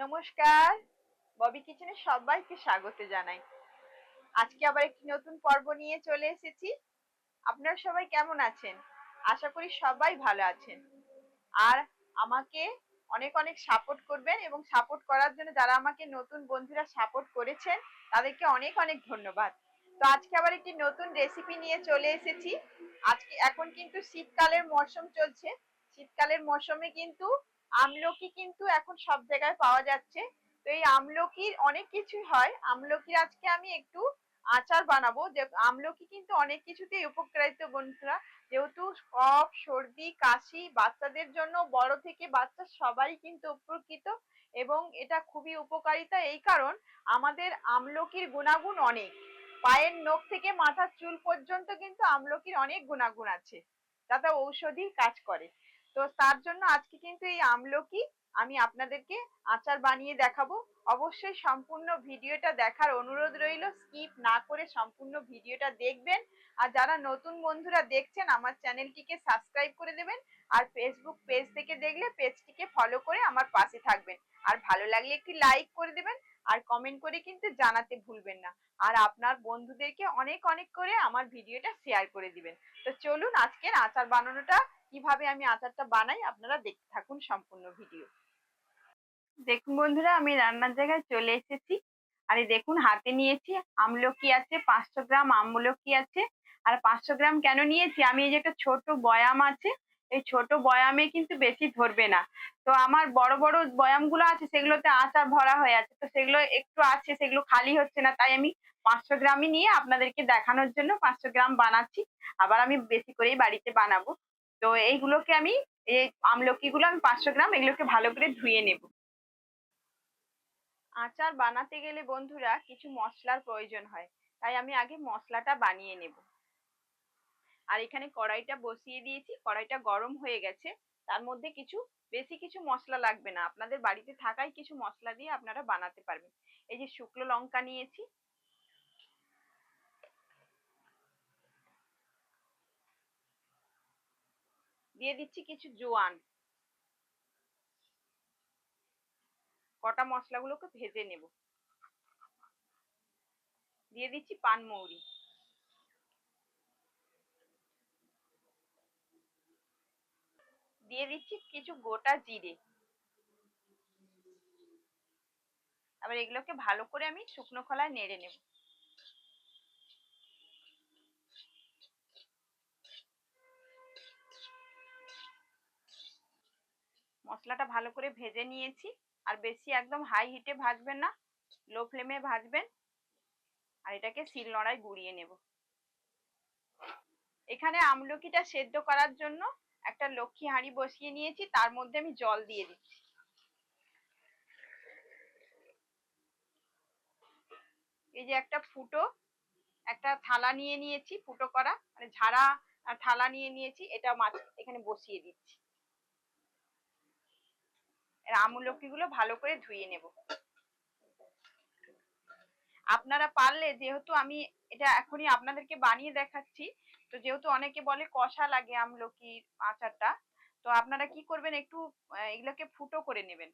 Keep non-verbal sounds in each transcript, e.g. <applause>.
নমস্কার। ববি কিচেনে সবাইকে স্বাগত জানাই। আজকে আবার একটি নতুন পর্ব নিয়ে চলে এসেছি। আপনারা সবাই কেমন আছেন? আশা করি সবাই ভালো আছেন। আর আমাকে অনেক অনেক সাপোর্ট করবেন এবং সাপোর্ট করার জন্য যারা আমাকে নতুন বন্ধুরা সাপোর্ট করেছেন, তাদেরকে অনেক অনেক ধন্যবাদ। তো আজকে আবার একটি নতুন রেসিপি নিয়ে চলে এসেছি। আজকে এখন কিন্তু শীতকালের মরশুম চলছে। শীতকালের মরশুমে কিন্তু আমলকি কিন্তু এখন সব জায়গায় পাওয়া যাচ্ছে। তো এই আমলকির অনেক কিছুই হয়। আমলকির আজকে আমি একটু আচার বানাবো। যে আমলকি কিন্তু অনেক কিছুতেই উপকারিত বন্ধুরা। যেহেতু কফ, সর্দি, কাশি বাচ্চাদের জন্য বড় থেকে বাচ্চা সবাই কিন্তু উপকৃত এবং এটা খুবই উপকারিতা। এই কারণ আমাদের আমলকির গুণাগুণ অনেক। পায়ের নখ থেকে মাথার চুল পর্যন্ত কিন্তু আমলকির অনেক গুণাগুণ আছে। যাতে ঔষধি কাজ করে। তো তার জন্য আজকে কিন্তু এই আমলকি আমি আপনাদেরকে আচার বানিয়ে দেখাবো। অবশ্যই সম্পূর্ণ ভিডিওটা দেখার অনুরোধ রইল, স্কিপ না করে সম্পূর্ণ ভিডিওটা দেখবেন। আর যারা নতুন বন্ধুরা দেখছেন, আমার চ্যানেলটিকে সাবস্ক্রাইব করে দেবেন আর ফেসবুক পেজ থেকে দেখলে পেজটিকে ফলো করে আমার পাশে থাকবেন। আর ভালো লাগলে একটি লাইক করে দেবেন আর কমেন্ট করে কিন্তু জানাতে ভুলবেন না। আর আপনার বন্ধুদেরকে অনেক অনেক করে আমার ভিডিওটা শেয়ার করে দিবেন। তো চলুন আজকের আচার বানানোটা কীভাবে আমি আচারটা বানাই আপনারা দেখতে থাকুন সম্পূর্ণ ভিডিও। দেখুন বন্ধুরা, আমি রান্নার জায়গায় চলে এসেছি। আর এই দেখুন, হাতে নিয়েছি আমলকি আছে, পাঁচশো গ্রাম আমলকি আছে। আর পাঁচশো গ্রাম কেন নিয়েছি? আমি এই যে একটা ছোট বয়াম আছে, এই ছোট বয়ামে কিন্তু বেশি ধরবে না। তো আমার বড় বড় বয়ামগুলো আছে, সেগুলোতে আচার ভরা হয়ে আছে। তো সেগুলো একটু আছে, সেগুলো খালি হচ্ছে না। তাই আমি পাঁচশো গ্রামই নিয়ে আপনাদেরকে দেখানোর জন্য পাঁচশো গ্রাম বানাচ্ছি। আবার আমি বেশি করেই বাড়িতে বানাবো। তো এইগুলোকে আমি, এই আমলকিগুলো আমি পাঁচশো গ্রাম এগুলোকে ভালো করে ধুয়ে নেব। আচার বানাতে গেলে বন্ধুরা কিছু মশলার প্রয়োজন হয়, তাই আমি আগে মশলাটা বানিয়ে নেব। আর এখানে কড়াইটা বসিয়ে দিয়েছি, কড়াইটা গরম হয়ে গেছে, তার মধ্যে কিছু, বেশি কিছু মশলা লাগবে না। আপনাদের বাড়িতে থাকাই কিছু মশলা দিয়ে আপনারা বানাতে পারবেন। এই যে শুকনো লঙ্কা নিয়েছি দিয়ে দিচ্ছি কিছু জোয়ান। কটা মশলাগুলোকে ভেজে নেব। দিয়ে দিচ্ছি পানমৌরি দিয়ে দিচ্ছি কিছু গোটা জিরে। আবার এগুলোকে ভালো করে আমি শুকনো খোলায় নেড়ে নেব। মশলাটা ভালো করে ভেজে নিয়েছি। আর বেশি একদম হাই হিটে ভাজবেন না লো ফ্লেমে ভাজবেন। আর এটাকে শিল নড়ায় গুঁড়িয়ে নেব। এখানে আমলকিটা সেদ্ধ করার জন্য একটা লক্ষ্মী হাঁড়ি বসিয়ে নিয়েছি, তার মধ্যে আমি জল দিয়ে দিচ্ছি। এই যে একটা ফুটো, একটা থালা নিয়ে নিয়েছি ফুটো করা মানে ঝাড়া থালা নিয়ে নিয়েছি, এটা মাছ এখানে বসিয়ে দিচ্ছি। আমলকিগুলো ভালো করে ধুয়ে নেব। আপনারা পারলে যেহেতু আমি এটা এখনই আপনাদেরকে বানিয়ে দেখাচ্ছি, তো যেহেতু অনেকে বলে কষা লাগে আমলকির আচারটা, তো আপনারা কি করবেন একটু এগুলোকে ফুটো করে নেবেন।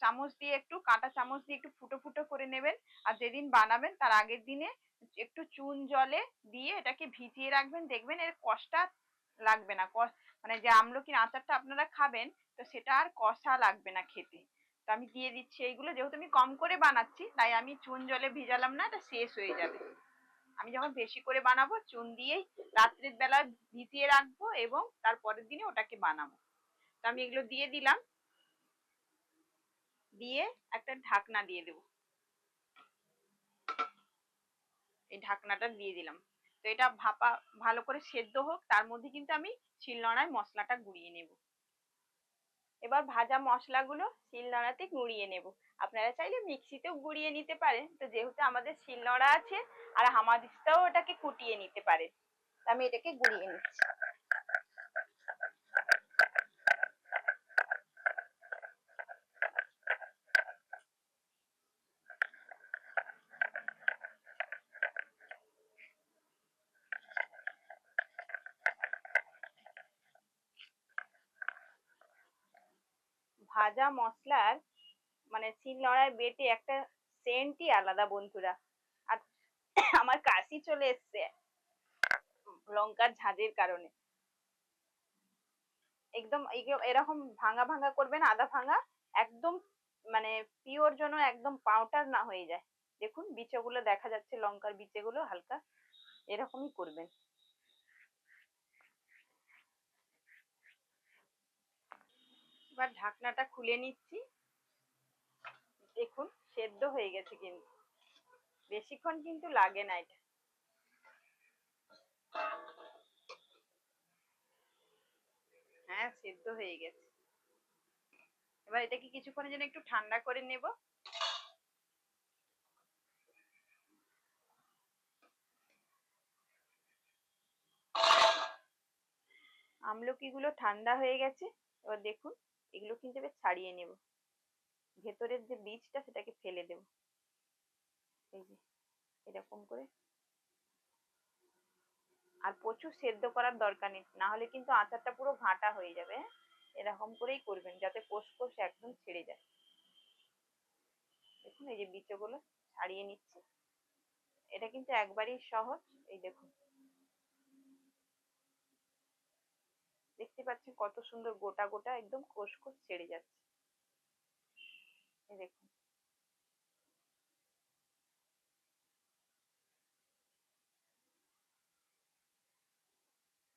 চামচ দিয়ে একটু, কাঁটা চামচ দিয়ে একটু ফুটো ফুটো করে নেবেন। আর যেদিন বানাবেন তার আগের দিনে একটু চুন জলে দিয়ে এটাকে ভিজিয়ে রাখবেন। দেখবেন এর কষটা লাগবে না মানে যে আমলকির আচারটা আপনারা খাবেন, তো সেটা আর কষা লাগবে না খেতে। তো আমি দিয়ে দিচ্ছি এইগুলো। যেহেতু আমি কম করে বানাচ্ছি, তাই আমি চুন জলে ভিজালাম না, এটা শেষ হয়ে যাবে। আমি যখন বেশি করে বানাবো, চুন দিয়েই রাত্রের বেলা ভিজিয়ে রাখব এবং তারপরের দিনে ওটাকে বানাবো। তো আমি এগুলো দিয়ে দিলাম। দিয়ে একটা ঢাকনা দিয়ে দেব। এই ঢাকনাটা দিয়ে দিলাম। তো এটা ভাপা, ভালো করে সেদ্ধ হোক, তার মধ্যে কিন্তু আমি শিলনোড়ায় মশলাটা গুঁড়িয়ে নেব। এবার ভাজা মশলাগুলো শিলনোড়াতে গুঁড়িয়ে নেব। আপনারা চাইলে মিক্সিতেও গুঁড়িয়ে নিতে পারেন। তো যেহেতু আমাদের শিলনোড়া আছে, আর হামাদিস্তাও ওটাকে কুটিয়ে নিতে পারে আমি এটাকে গুঁড়িয়ে নিচ্ছি। ভাজা মশলার মানে শিলনোড়ায় বেটে একটা সেন্টই আলাদা বন্ধুরা। আর <coughs> আমার কাশি চলে এসছে লঙ্কার ঝাঁজের কারণে। একদম এরকম ভাঙা ভাঙা করবেন আদা ভাঙা, একদম মানে পিওর জন্য একদম পাউডার না হয়ে যায়। দেখুন বিচেগুলো দেখা যাচ্ছে, লঙ্কার বিচেগুলো হালকা এরকমই করবেন। এবার ঢাকনাটা খুলে নিচ্ছি। দেখুন, সেদ্ধ হয়ে গেছে কিন্তু। বেশিক্ষণ কিন্তু লাগে না এটা। হ্যাঁ সেদ্ধ হয়ে গেছে। এবার এটাকে কিছুক্ষণের জন্য একটু ঠান্ডা করে নেব। আমলকি গুলো ঠান্ডা হয়ে গেছে। এবার দেখুন এগুলো কিন্তু এবার ছাড়িয়ে নেব। ভেতরের যে বীজটা সেটাকে ফেলে দেব। এই যে, এরকম করে। আর প্রচুর সেদ্ধ করার দরকার নেই, না হলে কিন্তু আচারটা পুরো ঘাঁটা হয়ে যাবে হ্যাঁ? এরকম করেই করবেন, যাতে কোষ কোষ একদম ছেড়ে যায়। দেখুন, এই যে বিচগুলো ছাড়িয়ে নিচ্ছে। এটা কিন্তু একবারই সহজ, এই দেখুন। দেখতে পাচ্ছেন কত সুন্দর গোটা গোটা একদম কোষ কোষ ছেড়ে যাচ্ছে। দেখুন।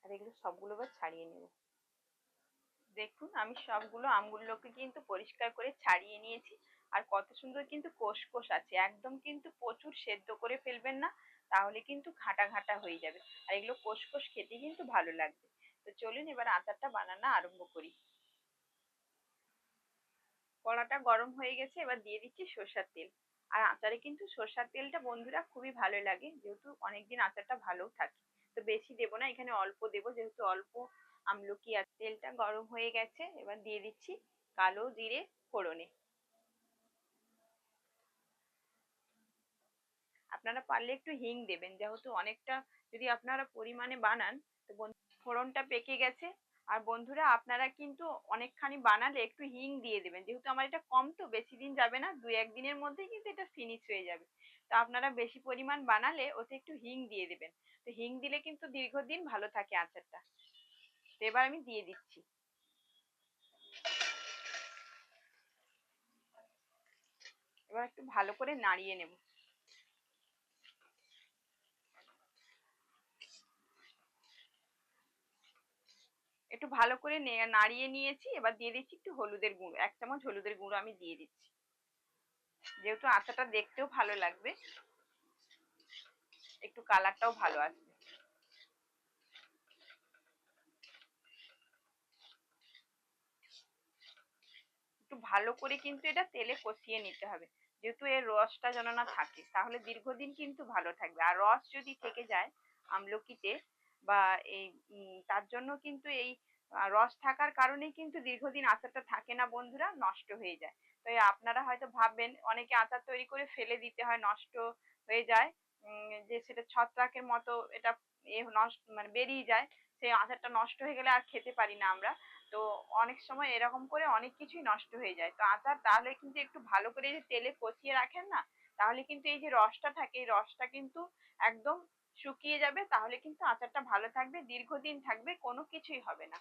আর এগুলো সবগুলো এবার ছাড়িয়ে নেব। দেখুন, আমি সবগুলো আমগুলোকে কিন্তু পরিষ্কার করে ছাড়িয়ে নিয়েছি। আর কত সুন্দর কিন্তু কোষ কোষ আছে। একদম কিন্তু প্রচুর সেদ্ধ করে ফেলবেন না, তাহলে কিন্তু ঘাটা ঘাটা হয়ে যাবে। আর এগুলো কোষ কোষ খেতে কিন্তু ভালো লাগবে। তো চলুন এবার আচারটা বানানো আরম্ভ করি। কড়াটা গরম হয়ে গেছে, এবার দিয়ে দিচ্ছি সর্ষার তেল। আর আচারে কিন্তু সর্ষার তেলটা বন্ধুরা খুবই ভালো লাগে, যেহেতু অনেকদিন আচারটা ভালো থাকে। তো বেশি দেবো না, এখানে অল্প দেবো, যেহেতু অল্প আমলকি আর তেলটা গরম হয়ে গেছে, এবার দিয়ে দিচ্ছি কালো জিরে ফোড়নে। আপনারা পারলে একটু হিং দেবেন, যেহেতু অনেকটা যদি আপনারা পরিমাণে বানান, তো ফোড়নটা পেকে গেছে। আর বন্ধুরা, আপনারা কিন্তু অনেকখানি বানালে একটু হিং দিয়ে দেবেন। যেহেতু আমার এটা কম তো, বেশি দিন যাবে না দু একদিনের মধ্যেই কিন্তু এটা ফিনিশ হয়ে যাবে। তো আপনারা বেশি পরিমাণ বানালে ওতে একটু হিং দিয়ে দেবেন। তো হিং দিলে কিন্তু দীর্ঘদিন ভালো থাকে আচারটা। তো এবার আমি দিয়ে দিচ্ছি। এবার একটু ভালো করে নাড়িয়ে নেব। একটু ভালো করে নাড়িয়ে নিয়েছি, এবার দিয়ে দিচ্ছি একটু হলুদের গুঁড়ো, এক চামচ হলুদের গুঁড়ো আমি দিয়ে দিচ্ছি। যেহেতু আচাটা দেখতেও ভালো লাগবে, একটু কালারটাও ভালো আসবে। একটু ভালো করে কিন্তু এটা তেলে কষিয়ে নিতে হবে। যেহেতু এর রসটা যেন না থাকে, তাহলে দীর্ঘদিন কিন্তু ভালো থাকবে। আর রস যদি থেকে যায় আমলকিতে বা এই তার জন্য কিন্তু এই রস থাকার কারণেই কিন্তু দীর্ঘদিন আচারটা থাকে না বন্ধুরা, নষ্ট হয়ে যায়। তো আপনারা হয়তো ভাববেন, অনেকে আচার তৈরি করে ফেলে দিতে হয়, নষ্ট হয়ে যায় যে সেটা ছত্রাকের মতো এটা এ নষ্ট মানে বেরিয়ে যায়, সেই আচারটা নষ্ট হয়ে গেলে আর খেতে পারি না আমরা। তো অনেক সময় এরকম করে অনেক কিছুই নষ্ট হয়ে যায়। তো আচার তাহলে কিন্তু একটু ভালো করে যে তেলে কষিয়ে রাখেন না, তাহলে কিন্তু এই যে রসটা থাকে, এই রসটা কিন্তু একদম শুকিয়ে যাবে, তাহলে কিন্তু আচারটা ভালো থাকবে, দীর্ঘদিন থাকবে, কোনো কিছুই হবে না।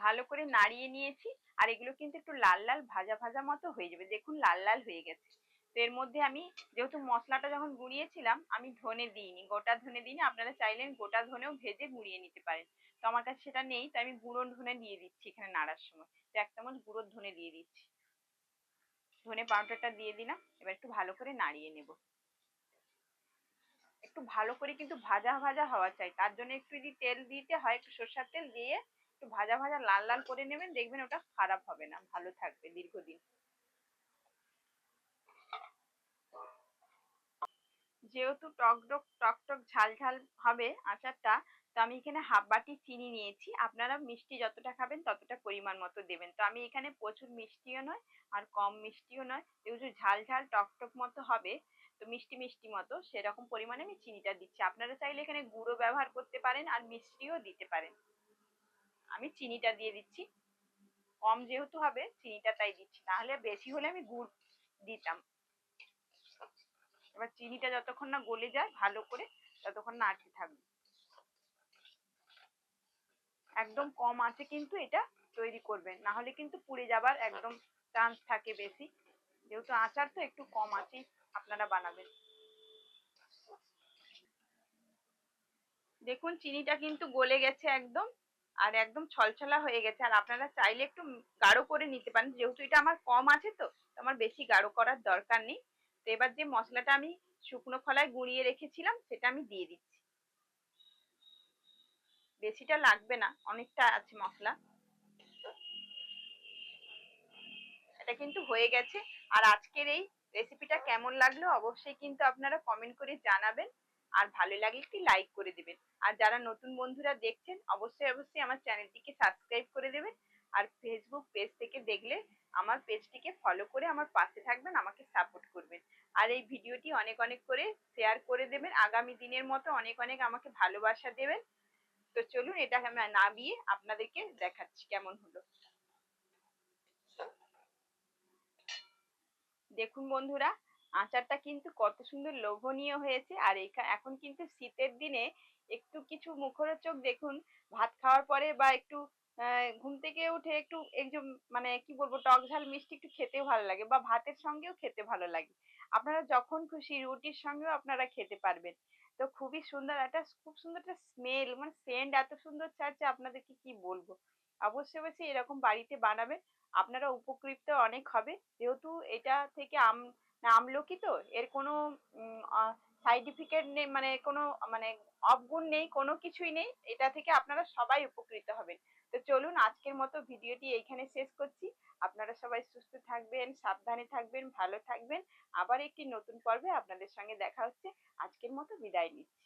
ভালো করে নাড়িয়ে নিয়েছি, আর এগুলো কিন্তু একটু লাল লাল, ভাজা ভাজা মতো হয়ে যাবে। দেখুন, লাল লাল হয়ে গেছে। তো এর মধ্যে আমি যেহেতু মশলাটা যখন গুঁড়িয়েছিলাম, আমি ধনে দিইনি, গোটা ধনে দিইনি। আপনারা চাইলেন গোটা ধনেও ভেজে গুঁড়িয়ে নিতে পারেন। তো আমার কাছে সেটা নেই তো আমি গুঁড়ো ধনে দিয়ে দিচ্ছি এখানে নাড়ার সময়। তো এক চামচ গুঁড়োর ধনে দিয়ে দিচ্ছি। ধনে পাউডারটা দিয়ে দিলাম। এবার একটু ভালো করে নাড়িয়ে নেব। একটু ভালো করে কিন্তু ভাজা ভাজা হওয়া চাই। তার জন্য একটু যদি তেল দিতে হয়, একটু সর্ষার তেল দিয়ে একটু ভাজা ভাজা লাল লাল করে নেবেন, দেখবেন ওটা খারাপ হবে না, ভালো থাকবে দীর্ঘদিন। যেহেতু টক টক টক টক ঝাল ঝাল হবে আচারটা তো আমি এখানে হাফ বাটি চিনি নিয়েছি। আপনারা মিষ্টি যতটা খাবেন ততটা পরিমাণ মতো দেবেন। তো আমি এখানে প্রচুর মিষ্টিও নয় আর কম মিষ্টিও নয়, যেহেতু ঝাল ঝাল টক টক মতো হবে, তো মিষ্টি মিষ্টি মতো সেরকম পরিমাণে আমি চিনিটা দিচ্ছি। আপনারা চাইলে এখানে গুঁড়ো ব্যবহার করতে পারেন আর মিষ্টিও দিতে পারেন। আমি চিনিটা দিয়ে দিচ্ছি। কম যেহেতু হবে, চিনিটা তাই দিচ্ছি। নাহলে বেশি হলে আমি গুড় দিতাম। এবার চিনিটা যতক্ষণ না গলে যায়, ভালো করে ততক্ষণ নাড়তে থাকবে। একদম কম আছে কিন্তু এটা তৈরি করবেন। না হলে কিন্তু পুড়ে যাবার একদম চান্স থাকে বেশি। যেহেতু আচার তো একটু কম আছেই, আপনারা বানাবেন। দেখুন, চিনিটা কিন্তু গলে গেছে একদম, আর একদম ছলছলা হয়ে গেছে। আর আপনারা চাইলে একটু গাঢ় করে নিতে পারেন। যেহেতু এটা আমার কম আছে তো তো আমার বেশি গাঢ় করার দরকার নেই। তো এবার যে মশলাটা আমি শুকনো খোলায় গুঁড়িয়ে রেখেছিলাম, সেটা আমি দিয়ে দিচ্ছি। বেশিটা লাগবে না, অনেকটা আছে মশলা। এটা কিন্তু হয়ে গেছে। আর আজকের এই রেসিপিটা কেমন লাগল অবশ্যই কিন্তু আপনারা কমেন্ট করে জানাবেন। আর ভালো লাগলে একটি লাইক করে দিবেন। আর যারা নতুন বন্ধুরা দেখছেন, অবশ্যই অবশ্যই আমার চ্যানেলটিকে সাবস্ক্রাইব করে দেবেন। আর ফেসবুক পেজ থেকে দেখলে আমার পেজটিকে ফলো করে আমার পাশে থাকবেন, আমাকে সাপোর্ট করবেন। আর এই ভিডিওটি অনেক অনেক করে শেয়ার করে দেবেন। আগামী দিনের মতো অনেক অনেক আমাকে ভালোবাসা দেবেন। তো চলুন এটা আমি নামিয়ে আপনাদেরকে দেখাচ্ছি কেমন হলো। দেখুন বন্ধুরা, আচারটা কিন্তু কত সুন্দর লোভনীয় হয়েছে আর এখন কিন্তু শীতের দিনে একটু কিছু মুখরোচক দেখুন, ভাত খাওয়ার পরে বা একটু ঘুম থেকে উঠে একটু একদম মানে কি বলব, টক ঝাল মিষ্টি একটু খেতেও ভালো লাগে বা ভাতের সঙ্গেও খেতে ভালো লাগে। আপনারা যখন খুশি রুটির সঙ্গেও আপনারা খেতে পারবেন। তো খুবই সুন্দর একটা, খুব সুন্দর একটা স্মেল মানে সেন্ট এত সুন্দর ছাড়ছে আপনাদেরকে কি বলব? অবশ্যই অবশ্যই এরকম বাড়িতে বানাবেন। আপনারা উপকৃত অনেক হবে। যেহেতু এটা থেকে আম, আমলকি তো, এর কোনো সাইডিফিকেট নেই মানে কোনো মানে অবগুণ নেই, কোনো কিছুই নেই। এটা থেকে আপনারা সবাই উপকৃত হবেন। তো চলুন, আজকের মতো ভিডিওটি এইখানে শেষ করছি। আপনারা সবাই সুস্থ থাকবেন, সাবধানে থাকবেন, ভালো থাকবেন। আবার একটি নতুন পর্বে আপনাদের সঙ্গে দেখা হচ্ছে। আজকের মতো বিদায় নিচ্ছি।